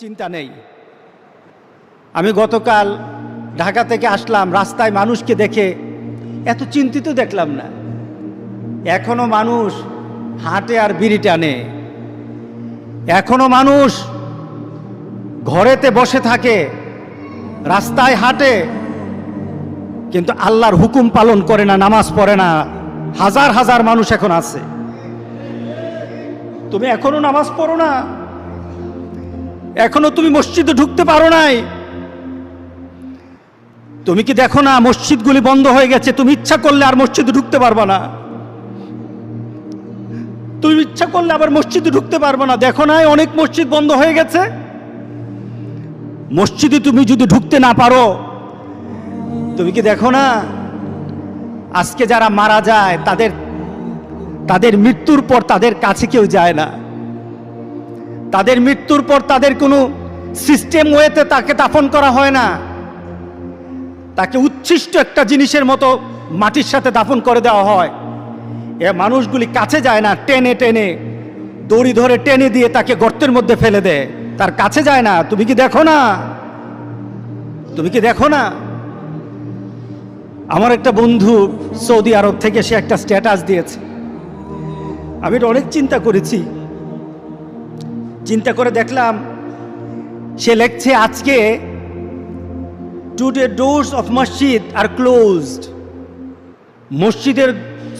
চিন্তা নেই। আমি গতকাল ঢাকা থেকে আসলাম, রাস্তায় মানুষকে দেখে এত চিন্তিত দেখলাম না। এখনও মানুষ হাঁটে আর বিড়ি টানে। এখনও মানুষ ঘরেতে বসে থাকে, রাস্তায় হাঁটে, কিন্তু আল্লাহর হুকুম পালন করে না, নামাজ পড়ে না। হাজার হাজার মানুষ এখন আছে। তুমি এখনও নামাজ পড়ো না? এখনও তুমি মসজিদে ঢুকতে পারো নাই। তুমি কি দেখো না মসজিদগুলি বন্ধ হয়ে গেছে? তুমি ইচ্ছা করলে আর মসজিদে ঢুকতে পারবা না। তুমি ইচ্ছা করলে আবার মসজিদে ঢুকতে পারবে না। দেখো না অনেক মসজিদ বন্ধ হয়ে গেছে। মসজিদে তুমি যদি ঢুকতে না পারো, তুমি কি দেখো না, আজকে যারা মারা যায়, তাদের তাদের মৃত্যুর পর তাদের কাছে কেউ যায় না। তাদের মৃত্যুর পর তাদের কোনো সিস্টেম ওয়েতে তাকে দাফন করা হয় না। তাকে উচ্ছিষ্ট একটা জিনিসের মতো মাটির সাথে দাফন করে দেওয়া হয়। এ মানুষগুলি কাছে যায় না, টেনে টেনে, দড়ি ধরে টেনে দিয়ে তাকে গর্তের মধ্যে ফেলে দেয়। তার কাছে যায় না, তুমি কি দেখো না? তুমি কি দেখো না? আমার একটা বন্ধু সৌদি আরব থেকে সে একটা স্ট্যাটাস দিয়েছে। আমি অনেক চিন্তা করেছি। চিন্তা করে দেখলাম, সে লেখছে আজকে টুডে ডোর্স অফ মসজিদ আর ক্লোজড মসজিদের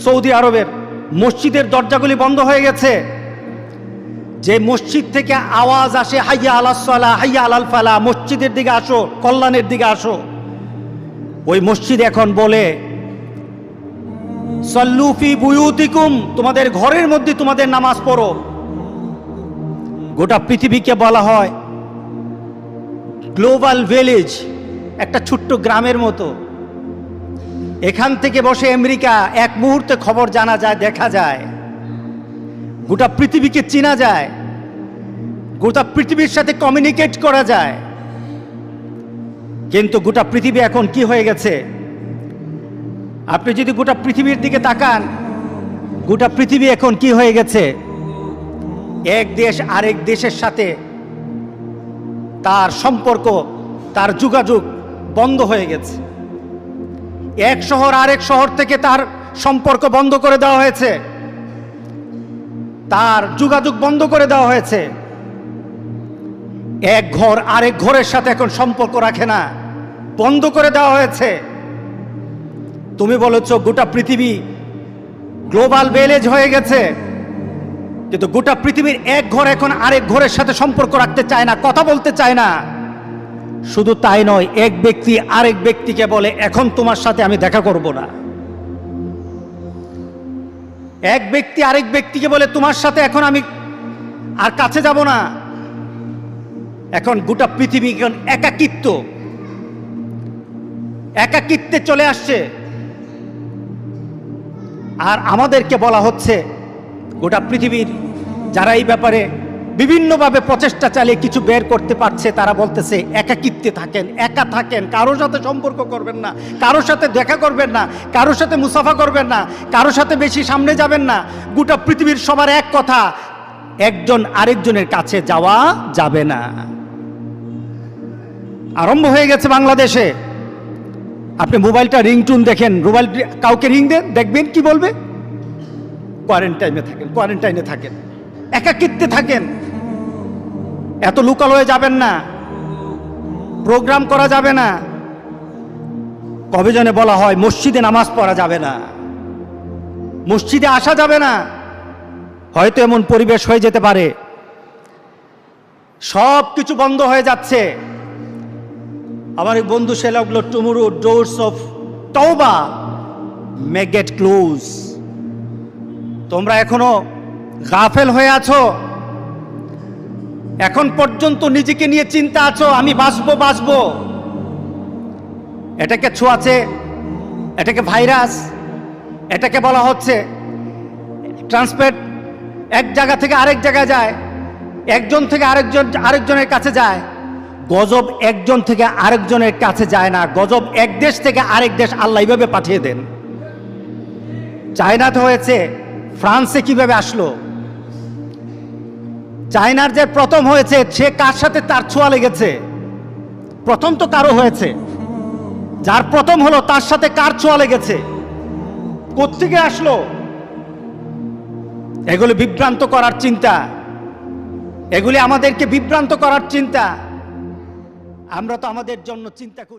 সৌদি আরবের মসজিদের দরজাগুলি বন্ধ হয়ে গেছে। যে মসজিদ থেকে আওয়াজ আসে, হাইয়া আলাসলা হাইয়া আলাল ফালা, মসজিদের দিকে আসো, কল্যাণের দিকে আসো। ওই মসজিদ এখন বলে সল্লুফি বুয়ুতিকুম, তোমাদের ঘরের মধ্যে তোমাদের নামাজ পড়ো। গোটা পৃথিবীকে বলা হয় গ্লোবাল ভিলেজ, একটা ছোট্ট গ্রামের মতো। এখান থেকে বসে আমেরিকা এক মুহূর্তে খবর জানা যায়, দেখা যায়। গোটা পৃথিবীকে চেনা যায়। গোটা পৃথিবীর সাথে কমিউনিকেট করা যায়। কিন্তু গোটা পৃথিবী এখন কি হয়ে গেছে? আপনি যদি গোটা পৃথিবীর দিকে তাকান, গোটা পৃথিবী এখন কি হয়ে গেছে? এক দেশ আরেক দেশের সাথে তার সম্পর্ক, তার যোগাযোগ বন্ধ হয়ে গেছে। এক শহর আরেক শহর থেকে তার সম্পর্ক বন্ধ করে দেওয়া হয়েছে। তার যোগাযোগ বন্ধ করে দেওয়া হয়েছে। এক ঘর আরেক ঘরের সাথে এখন সম্পর্ক রাখে না। বন্ধ করে দেওয়া হয়েছে। তুমি বলেছ গোটা পৃথিবী গ্লোবাল ভিলেজ হয়ে গেছে। কিন্তু গোটা পৃথিবীর এক ঘর এখন আরেক ঘরের সাথে সম্পর্ক রাখতে চায় না, কথা বলতে চায় না। শুধু তাই নয়, এক ব্যক্তি আরেক ব্যক্তিকে বলে, এখন তোমার সাথে আমি দেখা করব না। এক ব্যক্তি আরেক ব্যক্তিকে বলে, তোমার সাথে এখন আমি আর কাছে যাব না। এখন গোটা পৃথিবী এখন একাকিত্ব। একাকিত্বে চলে আসছে। আর আমাদেরকে বলা হচ্ছে গোটা পৃথিবীর যারা এই ব্যাপারে বিভিন্নভাবে প্রচেষ্টা চালিয়ে কিছু বের করতে পারছে, তারা বলতেছে, একাকিত্বে থাকেন, একা থাকেন, কারোর সাথে সম্পর্ক করবেন না, কারোর সাথে দেখা করবেন না, কারোর সাথে মুসাফা করবেন না, কারোর সাথে বেশি সামনে যাবেন না, গোটা পৃথিবীর সবার এক কথা, একজন আরেকজনের কাছে যাওয়া যাবে না। আরম্ভ হয়ে গেছে বাংলাদেশে। আপনি মোবাইলটা রিংটুন দেখেন মোবাইল কাউকে রিং দেন দেখবেন কি বলবে? কোয়ারেন্টাইনে থাকেন কোয়ারেন্টাইনে থাকেন। একাকিত্বে থাকেন। এত লুকালয়ে যাবেন না। প্রোগ্রাম করা যাবে না। কবে জনে বলা হয়, মসজিদে নামাজ পড়া যাবে না। মসজিদে আসা যাবে না। হয়তো এমন পরিবেশ হয়ে যেতে পারে। সব কিছু বন্ধ হয়ে যাচ্ছে। আমার এই বন্ধু সে লাগল, টুমুরু ডোরস অফ টৌবা মে গেট ক্লোজ তোমরা এখনও গাফেল হয়ে আছো? এখন পর্যন্ত নিজেকে নিয়ে চিন্তা আছো, আমি বাঁচবো বাঁচবো। এটাকে ছোঁয়াছে এটাকে ভাইরাস, এটাকে বলা হচ্ছে ট্রান্সপোর্ট এক জায়গা থেকে আরেক জায়গায় যায়, একজন থেকে আরেকজন, আরেকজনের কাছে যায়। গজব একজন থেকে আরেকজনের কাছে যায় না, গজব এক দেশ থেকে আরেক দেশ আল্লাহ এইভাবে পাঠিয়ে দেন। চায়নাতে হয়েছে ফ্রান্সে কীভাবে আসলো? চায়নার যে প্রথম হয়েছে, সে কার সাথে তার ছোঁয়া লেগেছে? প্রথম তো কারও হয়েছে। যার প্রথম হলো, তার সাথে কার ছোঁয়া লেগেছে? কোত্থেকে আসলো? এগুলি বিভ্রান্ত করার চিন্তা। এগুলি আমাদেরকে বিভ্রান্ত করার চিন্তা। আমরা তো আমাদের জন্য চিন্তা করি।